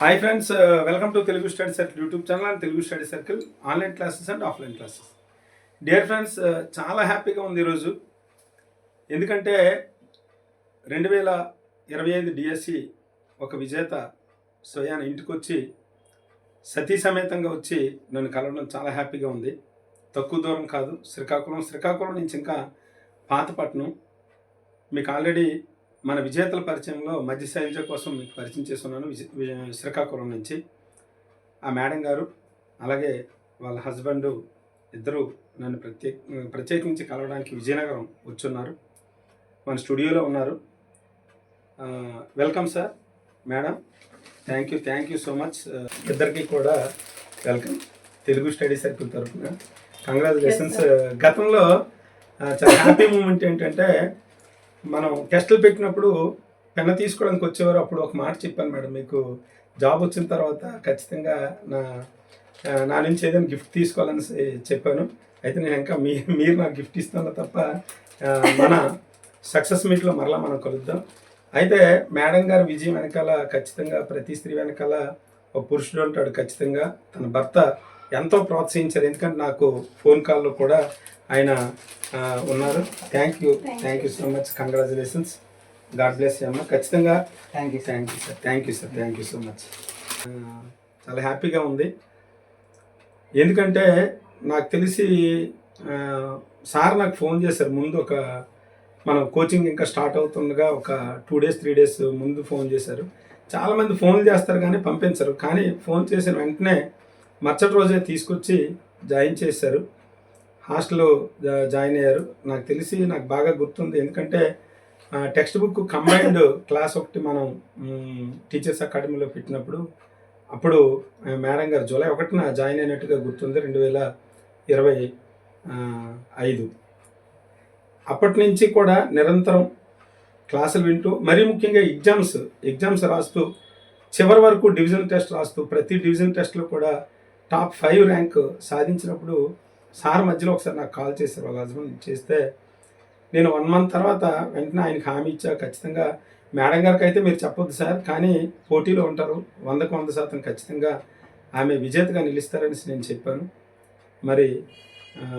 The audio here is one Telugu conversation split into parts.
Hi friends welcome to Telugu study circle YouTube channel and Telugu study circle online classes and offline classes dear friends చాలా హ్యాపీగా ఉంది ఈరోజు ఎందుకంటే రెండు వేల ఇరవై ఐదు డిఎస్సి ఒక విజేత స్వయాన ఇంటికి వచ్చి సతీ సమేతంగా వచ్చి నన్ను కలవడం చాలా హ్యాపీగా ఉంది. తక్కువ దూరం కాదు శ్రీకాకుళం శ్రీకాకుళం నుంచి ఇంకా పాతపట్నం. మీకు ఆల్రెడీ మన విజేతల పరిచయంలో మధ్య శైలజ కోసం మీకు పరిచయం చేస్తున్నాను శ్రీకాకుళం నుంచి. ఆ మేడం గారు అలాగే వాళ్ళ హస్బెండ్ ఇద్దరు నన్ను ప్రత్యేక ప్రత్యేకించి కలవడానికి విజయనగరం వచ్చున్నారు. మన స్టూడియోలో ఉన్నారు. Welcome sir madam. Thank you thank you so much. ఇద్దరికి కూడా వెల్కమ్. తెలుగు స్టడీ సర్కిల్ తరఫున. కంగ్రాచులేషన్స్ గతంలో చాలా హ్యాపీ మూమెంట్ ఏంటంటే మనం టెస్టులు పెట్టినప్పుడు పెన్న తీసుకోవడానికి వచ్చేవారు అప్పుడు ఒక మాట చెప్పాను మేడం మీకు జాబ్ వచ్చిన తర్వాత ఖచ్చితంగా నా నా నుంచి ఏదైనా గిఫ్ట్ తీసుకోవాలని చెప్పాను. అయితే నేను ఇంకా మీ మీరు నాకు గిఫ్ట్ ఇస్తాను తప్ప మన సక్సెస్ మీట్లో మరలా మనం కలుద్దాం. అయితే మేడం గారి విజయం వెనకాల ఖచ్చితంగా ప్రతి స్త్రీ వెనకాల ఒక పురుషుడు ఉంటాడు ఖచ్చితంగా. తన భర్త ఎంతో ప్రోత్సహించారు. ఎందుకంటే నాకు ఫోన్ కాల్లో కూడా ఆయన ఉన్నారు. Thank you thank you so much congratulations God bless అమ్మ. ఖచ్చితంగా thank you thank you sir thank you sir thank you so much చాలా హ్యాపీగా ఉంది. ఎందుకంటే నాకు తెలిసి సార్ నాకు ఫోన్ చేశారు. ముందు ఒక మనం కోచింగ్ ఇంకా స్టార్ట్ అవుతుండగా ఒక టూ డేస్ త్రీ డేస్ ముందు ఫోన్ చేశారు. చాలామంది ఫోన్ చేస్తారు కానీ పంపించరు. కానీ ఫోన్ చేసిన వెంటనే మరుసటి రోజే తీసుకొచ్చి జాయిన్ చేశారు. హాస్టల్లో జా- జాయిన్ అయ్యారు. నాకు తెలిసి నాకు బాగా గుర్తుంది. ఎందుకంటే టెక్స్ట్ బుక్ కంబైన్డ్ క్లాస్ ఒకటి మనం టీచర్స్ అకాడమీలో పెట్టినప్పుడు అప్పుడు మేడం గారు జూలై ఒకటిన జాయిన్ అయినట్టుగా గుర్తుంది. రెండు వేల ఇరవై ఐదు. అప్పటి నుంచి కూడా నిరంతరం క్లాసులు వింటూ మరీ ముఖ్యంగా ఎగ్జామ్స్ ఎగ్జామ్స్ రాస్తూ చివరి వరకు డివిజన్ టెస్ట్ రాస్తూ ప్రతి డివిజన్ టెస్ట్లో కూడా టాప్ ఫైవ్ ర్యాంక్ సాధించినప్పుడు సార్ మధ్యలో ఒకసారి నాకు కాల్ చేశారు వాళ్ళ హస్బెండ్ చేస్తే నేను వన్ మంత్ తర్వాత వెంటనే ఆయనకి హామీ ఇచ్చా. ఖచ్చితంగా మేడం గారికి అయితే మీరు చెప్పొద్దు సార్ కానీ పోటీలో ఉంటారు వందకు వంద శాతం ఖచ్చితంగా ఆమె విజేతగా నిలుస్తారని నేను చెప్పాను. మరి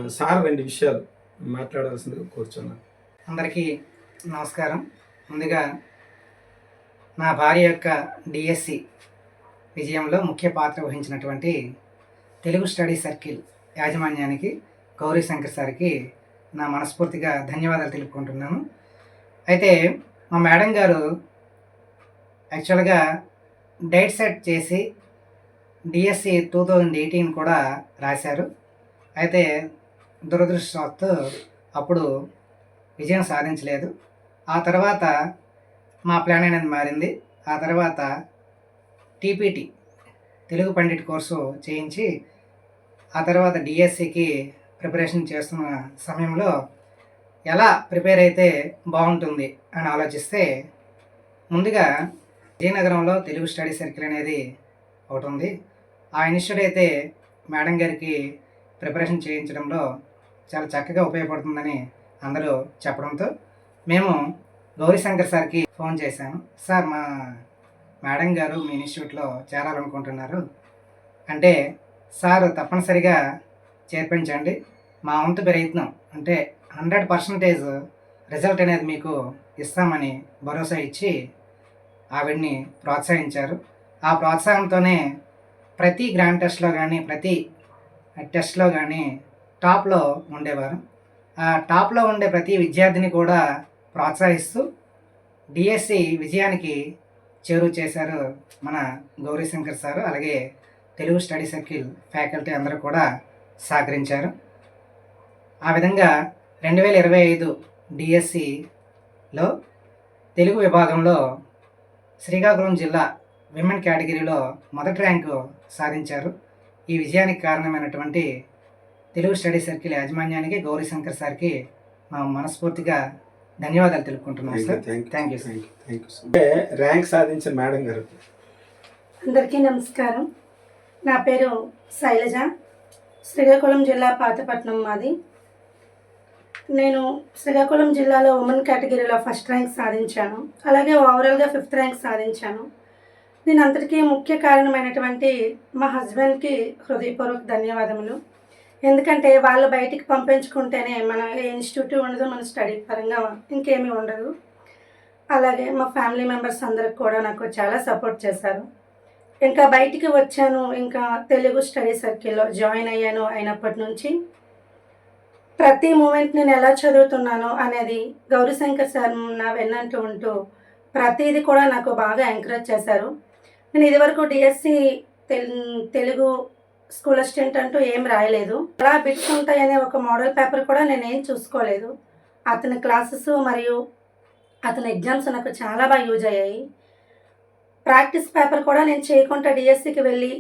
సార్ రెండు విషయాలు మాట్లాడాల్సిందిగా కూర్చున్నాను అందరికీ నమస్కారం. ముందుగా నా భార్య యొక్క డిఎస్సి విజయంలో ముఖ్య పాత్ర వహించినటువంటి తెలుగు స్టడీ సర్కిల్ యాజమాన్యానికి గౌరీ శంకర్ సార్కి నా మనస్ఫూర్తిగా ధన్యవాదాలు తెలుపుకుంటున్నాను. అయితే మా మేడం గారు యాక్చువల్గా డైట్ సెట్ చేసి డిఎస్సి టూ థౌజండ్ ఎయిటీన్ కూడా రాశారు. అయితే దురదృష్టవత్తు అప్పుడు విజయం సాధించలేదు. ఆ తర్వాత మా ప్లాన్ అనేది మారింది. ఆ తర్వాత టీపీటీ తెలుగు పండిట్ కోర్సు చేయించి ఆ తర్వాత డిఎస్సికి ప్రిపరేషన్ చేస్తున్న సమయంలో ఎలా ప్రిపేర్ అయితే బాగుంటుంది అని ఆలోచిస్తే ముందుగా విజయనగరంలో తెలుగు స్టడీ సర్కిల్ అనేది ఒకటి ఉంది. ఆ ఇన్స్టిట్యూట్ అయితే మేడం గారికి ప్రిపరేషన్ చేయించడంలో చాలా చక్కగా ఉపయోగపడుతుందని అందరూ చెప్పడంతో మేము గౌరీశంకర్ సార్కి ఫోన్ చేశాను. సార్ మా మేడం గారు మీ ఇన్స్టిట్యూట్లో చేరాలనుకుంటున్నారు. అంటే సార్ తప్పనిసరిగా చేర్పించండి. మా వంతు ప్రయత్నం. అంటే హండ్రెడ్ పర్సంటేజ్ రిజల్ట్ అనేది మీకు ఇస్తామని భరోసా ఇచ్చి ఆవిడ్ని ప్రోత్సహించారు. ఆ ప్రోత్సాహంతోనే ప్రతి గ్రాండ్ టెస్ట్లో కానీ ప్రతి టెస్ట్లో కానీ టాప్లో ఉండేవారు. ఆ టాప్లో ఉండే ప్రతి విద్యార్థిని కూడా ప్రోత్సహిస్తూ డిఎస్సి విజయానికి చేరువ చేశారు మన గౌరీశంకర్ సారు. అలాగే తెలుగు స్టడీ సర్కిల్ ఫ్యాకల్టీ అందరూ కూడా సహకరించారు. ఆ విధంగా రెండు వేల ఇరవై ఐదు డిఎస్సిలో తెలుగు విభాగంలో శ్రీకాకుళం జిల్లా విమెన్ కేటగిరీలో మొదటి ర్యాంకు సాధించారు. ఈ విజయానికి కారణమైనటువంటి తెలుగు స్టడీ సర్కిల్ యాజమాన్యానికి గౌరీశంకర్ సార్కి మా మనస్ఫూర్తిగా ధన్యవాదాలు తెలుపుకుంటున్నాం sir. Thank you sir thank you rank సాధించిన మేడం గారు. అందరికీ నమస్కారం. నా పేరు శైలజ. శ్రీకాకుళం జిల్లా పాతపట్నం మాది. నేను శ్రీకాకుళం జిల్లాలో ఉమెన్ కేటగిరీలో ఫస్ట్ ర్యాంక్ సాధించాను. అలాగే ఓవరాల్గా ఫిఫ్త్ ర్యాంక్ సాధించాను. దీని అంతటికీ ముఖ్య కారణమైనటువంటి మా హస్బెండ్కి హృదయపూర్వక ధన్యవాదములు. ఎందుకంటే వాళ్ళు బయటికి పంపించుకుంటేనే మన ఏ ఇన్స్టిట్యూట్ ఉండదు మన స్టడీ పరంగా ఇంకేమీ ఉండదు. అలాగే మా ఫ్యామిలీ మెంబర్స్ అందరికి కూడా నాకు చాలా సపోర్ట్ చేశారు. ఇంకా బయటికి వచ్చాను ఇంకా తెలుగు స్టడీ సర్కిల్లో జాయిన్ అయ్యాను అయినప్పటి నుంచి. ప్రతి మూమెంట్ నేను ఎలా చదువుతున్నాను అనేది గౌరీశంకర్ సార్ నా వెన్నంటూ ఉంటూ ప్రతిదీ కూడా నాకు బాగా ఎంకరేజ్ చేశారు. నేను ఇదివరకు డిఎస్సి తెలుగు స్కూల్ అసిస్టెంట్ అంటూ ఏం రాయలేదు. అలా బిట్స్ ఉంటాయనే ఒక మోడల్ పేపర్ కూడా నేను ఏం చూసుకోలేదు. అతని క్లాసెస్ మరియు అతని ఎగ్జామ్స్ నాకు చాలా బాగా యూజ్ అయ్యాయి. ప్రాక్టీస్ పేపర్ కూడా నేను చేయకుండా డిఎస్సికి వెళ్ళి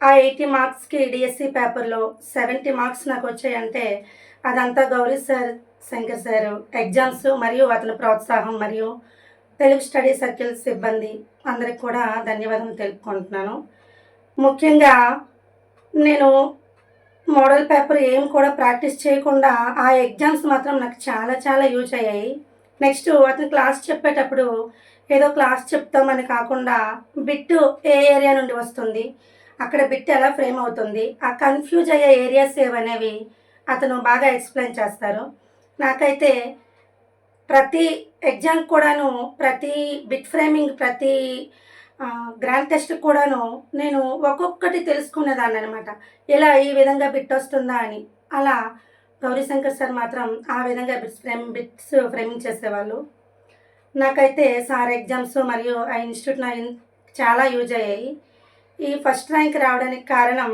ఆ ఎయిటీ మార్క్స్కి డిఎస్సి పేపర్లో సెవెంటీ మార్క్స్ నాకు వచ్చాయంటే అదంతా Gauri sir Shankar sir exams మరియు అతని ప్రోత్సాహం మరియు తెలుగు స్టడీ సర్కిల్ సిబ్బంది అందరికి కూడా ధన్యవాదాలు తెలుపుకుంటున్నాను. ముఖ్యంగా నేను మోడల్ పేపర్ ఏం కూడా ప్రాక్టీస్ చేయకుండా ఆ ఎగ్జామ్స్ మాత్రం నాకు చాలా చాలా యూజ్ అయ్యాయి. నెక్స్ట్ అతను క్లాస్ చెప్పేటప్పుడు ఏదో క్లాస్ చెప్తామని కాకుండా బిట్ ఏ ఏరియా నుండి వస్తుంది? అక్కడ బిట్ ఎలా ఫ్రేమ్ అవుతుంది? ఆ కన్ఫ్యూజ్ అయ్యే ఏరియాస్ ఏవనేవి అతను బాగా ఎక్స్ప్లెయిన్ చేస్తారు. నాకైతే ప్రతి ఎగ్జామ్ కూడాను ప్రతి బిట్ ఫ్రేమింగ్ ప్రతి గ్రాండ్ టెస్ట్ కూడాను నేను ఒక్కొక్కటి తెలుసుకునేదాన్ని అనమాట ఇలా ఈ విధంగా బిట్ వస్తుందా అని. అలా గౌరీశంకర్ సార్ మాత్రం ఆ విధంగా బిట్స్ ఫ్రేమ్ బిట్స్ ఫ్రేమింగ్ చేసేవాళ్ళు. నాకైతే సార్ ఎగ్జామ్స్ మరియు ఆ ఇన్స్టిట్యూట్ నా చాలా యూజ్ అయ్యాయి. ఈ ఫస్ట్ ర్యాంక్ రావడానికి కారణం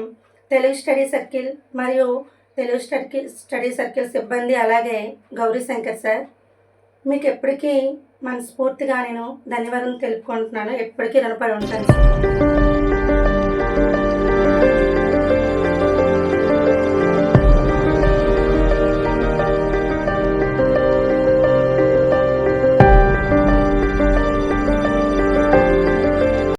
తెలుగు స్టడీ సర్కిల్ మరియు తెలుగు స్టడీ స్టడీ సర్కిల్ సిబ్బంది అలాగే గౌరీశంకర్ సార్. మీకు ఎప్పటికీ మనస్ఫూర్తిగా నేను ధన్యవాదం తెలుపుకుంటున్నాను. ఎప్పటికీ రుణపడి ఉంటాను. సార్